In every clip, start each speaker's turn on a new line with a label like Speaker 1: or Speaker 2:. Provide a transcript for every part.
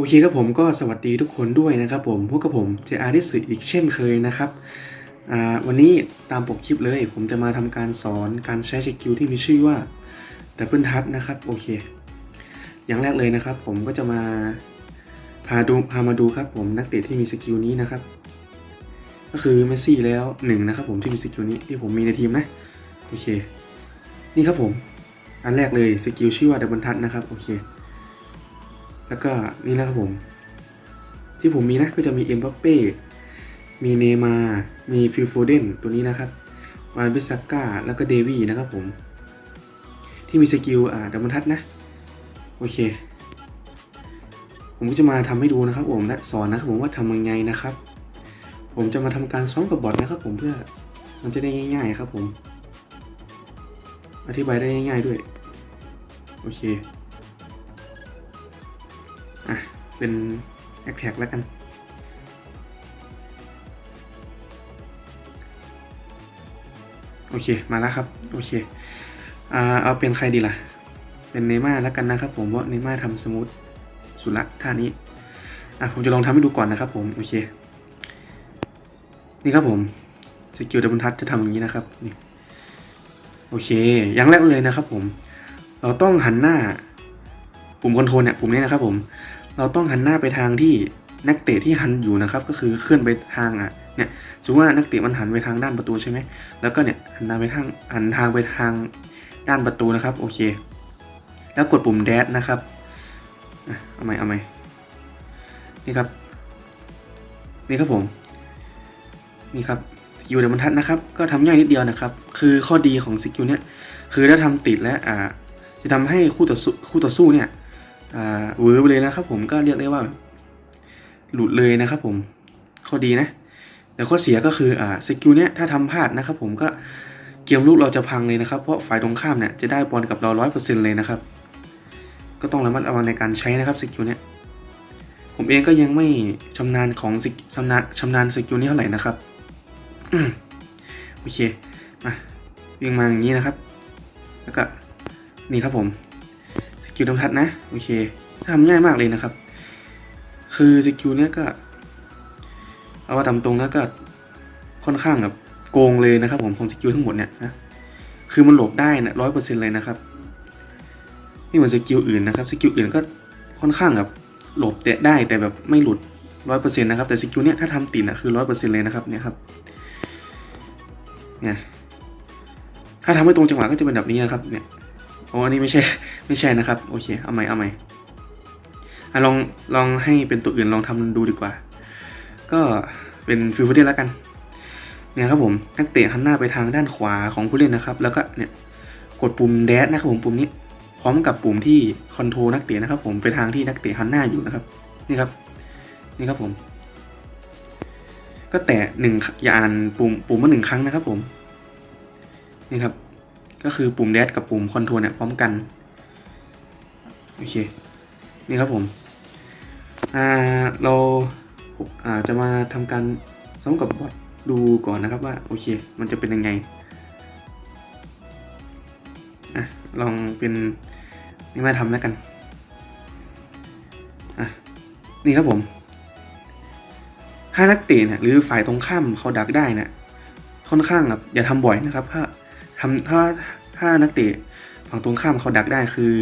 Speaker 1: โอเคครับผมก็สวัสดีทุกคนด้วยนะครับผมพวกกับผมเจอาร์ดิสอีกเช่นเคยนะครับวันนี้ตามปกคลิปเลย ผมจะมาทำการสอนการใช้สกิลที่มีชื่อว่า Double Touch นะครับโอเค อย่างแรกเลยนะครับ ผมก็จะมาพาดูพามาดูครับผมนักเตะที่มีสกิลนี้นะครับ ก็คือเมสซี่แล้วหนึ่งนะครับผมที่มีสกิลนี้ที่ผมมีในทีมนะโอเค นี่ครับผมอันแรกเลยสกิลชื่อว่า Double Touch นะครับโอเค แล้วก็นี่นะครับผม ที่ผมมีนะก็จะมีเอ็มบัปเป้ มีเนมา มีฟิลโฟเดนตัวนี้นะครับวานบิสก้า แล้วก็เดวี่นะครับผม ที่มีสกิลอ่าดับเบิลทัชนะ โอเค ผมก็จะมาทำให้ดูนะครับผมและสอนนะครับผมว่าทำยังไงนะครับ ผมจะมาทำการซ้อมกับบอทนะครับผมเพื่อมันจะได้ง่าย ๆ ครับผม อธิบายได้ง่าย ๆด้วย โอเค เป็นแอคแท็กแล้วกัน โอเค มาแล้วครับ โอเคอ่าเอาเป็นใครดีล่ะ เป็นเนย์ม่าแล้วกันนะครับผมว่าเนย์ม่าทำสมูทสุดละท่านี้อะผมจะลองทำให้ดูก่อนนะครับผม โอเค นี่ครับผม สกิลดับเบิลทัชจะทำอย่างนี้นะครับ นี่ โอเค อย่างแรกเลยนะครับผม เราต้องหันหน้าปุ่มคอนโทรลเนี่ยปุ่มนี้นะครับผม เราต้องหันหน้าไปทางที่นักเตะที่หันอยู่นะครับ ก็คือเคลื่อนไปทางอะเนี่ยสมมติว่านักเตะมันหันไปทางด้านประตูใช่ไหมแล้วก็เนี่ยหันหน้าไปทางหันทางไปทางด้านประตูนะครับโอเค แล้วกดปุ่มแดชนะครับเอาใหมเอาใหมนี่ครับ นี่ครับผมนี่ครับสกิลเดบรรทัดนะครับ ก็ทำง่ายนิดเดียวนะครับ คือข้อดีของสกิลเนี้ยคือถ้าทำติดแล้วอ่าจะทำให้คู่ต่อสู้คู่ต่อสู้เนี่ย เวอร์ไปเลยนะครับผมก็เรียกได้ว่า หลุดเลยนะครับผมข้อดีนะ แต่ข้อเสียก็คืออ่าสกิลเนี้ยถ้าทำพลาดนะครับผมก็เกมลูกเราจะพังเลยนะครับเพราะฝ่ายตรงข้ามเนี่ยจะได้บอลกับเราร้อยเปอร์เซ็นต์เลยนะครับก็ต้องระมัดระวังในการใช้นะครับสกิลเนี้ยผมเองก็ยังไม่ชำนาญของสกิชำนาญชำนาญสกิลนี้เท่าไหร่นะครับโอเคมาวิ่งมาอย่างนี้นะครับ แล้วก็นี่ครับผม กิลดำทัดนะโอเคทำง่ายมากเลยนะครับ คือสกิลเนี้ยก็ เอาว่าตามตรงนะก็ค่อนข้างแบบโกงเลยนะครับผมของสกิลทั้งหมดเนี่ยนะคือมันหลบได้นะร้อยเปอร์เซ็นต์เลยนะครับนี่เหมือนสกิลอื่นนะครับสกิลอื่นก็ค่อนข้างแบบหลบแต่ได้แต่แบบไม่หลุดร้อยเปอร์เซ็นต์นะครับแต่สกิลเนี้ยถ้าทำติดนะคือร้อยเปอร์เซ็นต์เลยนะครับเนี่ยครับเนี่ยถ้าทำไม่ตรงจังหวะก็จะเป็นแบบนี้นะครับเนี่ยโอ้อันนี้ไม่ใช่ ไม่ใช่นะครับ โอเค เอาใหม่เอาใหม่อะลองลองให้เป็นตัวอื่นลองทำดูดีกว่า ก็เป็นฟิลฟูเดนแล้วกันเนี่ยครับผมนักเตะหันหน้าไปทางด้านขวาของผู้เล่นนะครับ แล้วก็เนี่ยกดปุ่มแดชนะครับผมปุ่มนี้พร้อมกับปุ่มที่คอนโทรลนักเตะนะครับ ผมไปทางที่นักเตะหันหน้าอยู่นะครับนี่ครับนี่ครับผม ก็แตะหนึ่งอย่าอ่านปุ่มปุ่มมาหนึ่งครั้งนะครับผมนี่ครับก็คือปุ่มแดชกับปุ่มคอนโทรลเนี่ยพร้อมกัน โอเค นี่ครับผมอ่าเราอ่าจะมาทำการซ้อมกับบอทดูก่อนนะครับว่าโอเค มันจะเป็นยังไงอะลองเป็นนี่มาทำแล้วกันอะนี่ครับผมถ้านักเตะนี่ยหรือฝ่ายตรงข้ามเขาดักได้นี่ยค่อนข้างแบบอย่าทำบ่อยนะครับ ถ้าทำถ้าถ้านักเตะฝั่งตรงข้ามเขาดักได้คือ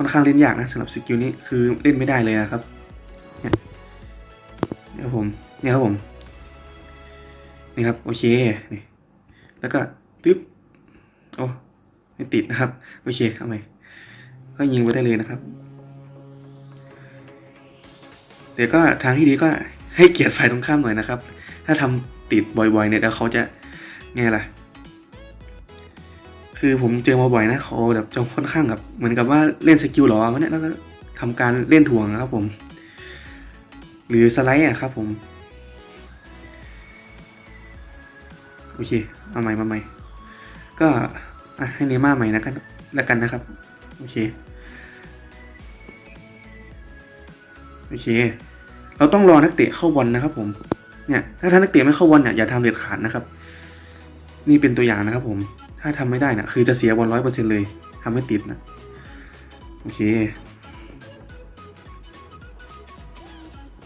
Speaker 1: ค่อนข้างเล่นยากนะสำหรับสกิลนี้คือเล่นไม่ได้เลยนะครับเนี่ยครับผมเนี่ยครับผมนี่ครับโอเคนี่แล้วก็ตึ๊บโอ้ไม่ติดนะครับโอเคเอาใหม่ก็ยิงไปได้เลยนะครับแต่ก็ทางที่ดีก็ให้เกียรติฝ่ายตรงข้ามหน่อยนะครับ ถ้าทำติดบ่อยๆเนี่ยเดี๋ยวเขาจะไงล่ะ คือผมเจอมาบ่อยนะเขาแบบจะค่อนข้างแบบเหมือนกับว่าเล่นสกิลหรอวะเนี่ยแล้วก็ทำการเล่นถ่วงนะครับผม หรือสไลด์อะครับผม โอเค เอาใหม่มาใหม่ ก็ให้เนม่าใหม่นะกันแล้วกันนะครับ โอเค โอเค เราต้องรอนักเตะเข้าบอลนะครับ ผม เนี่ย ถ้าท่านนักเตะไม่เข้าบอลเนี่ยอย่าทำเด็ดขาดนะครับ นี่เป็นตัวอย่างนะครับผม ถ้าทำไม่ได้นะคือจะเสียบอลร้อยเปอร์เซ็นเลยทำไม่ติดนะโอเค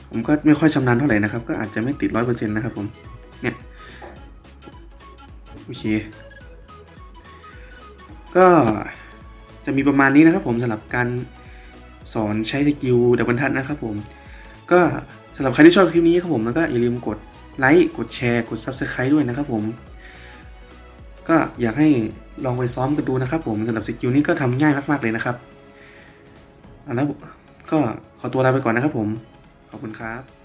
Speaker 1: ผมก็ไม่ค่อยชำนาญเท่าไหร่นะครับ ก็อาจจะไม่ติดร้อยเปอร์เซ็นต์นะครับผมเนี่ยโอเค ก็จะมีประมาณนี้นะครับผมสำหรับการสอนใช้สกิลดับบเบิลทัชนะครับผมก็สำหรับใครที่ชอบคลิปนี้ครับผมแล้วก็อย่าลืมกดไลค์กดแชร์กด Subscribe ด้วยนะครับผม ก็อยากให้ลองไปซ้อมกันดูนะครับ ผมสำหรับสกิลนี้ก็ทำง่ายมาก ๆ เลยนะครับอันแล้วก็ขอตัวลาไปก่อนนะครับผม ขอบคุณครับ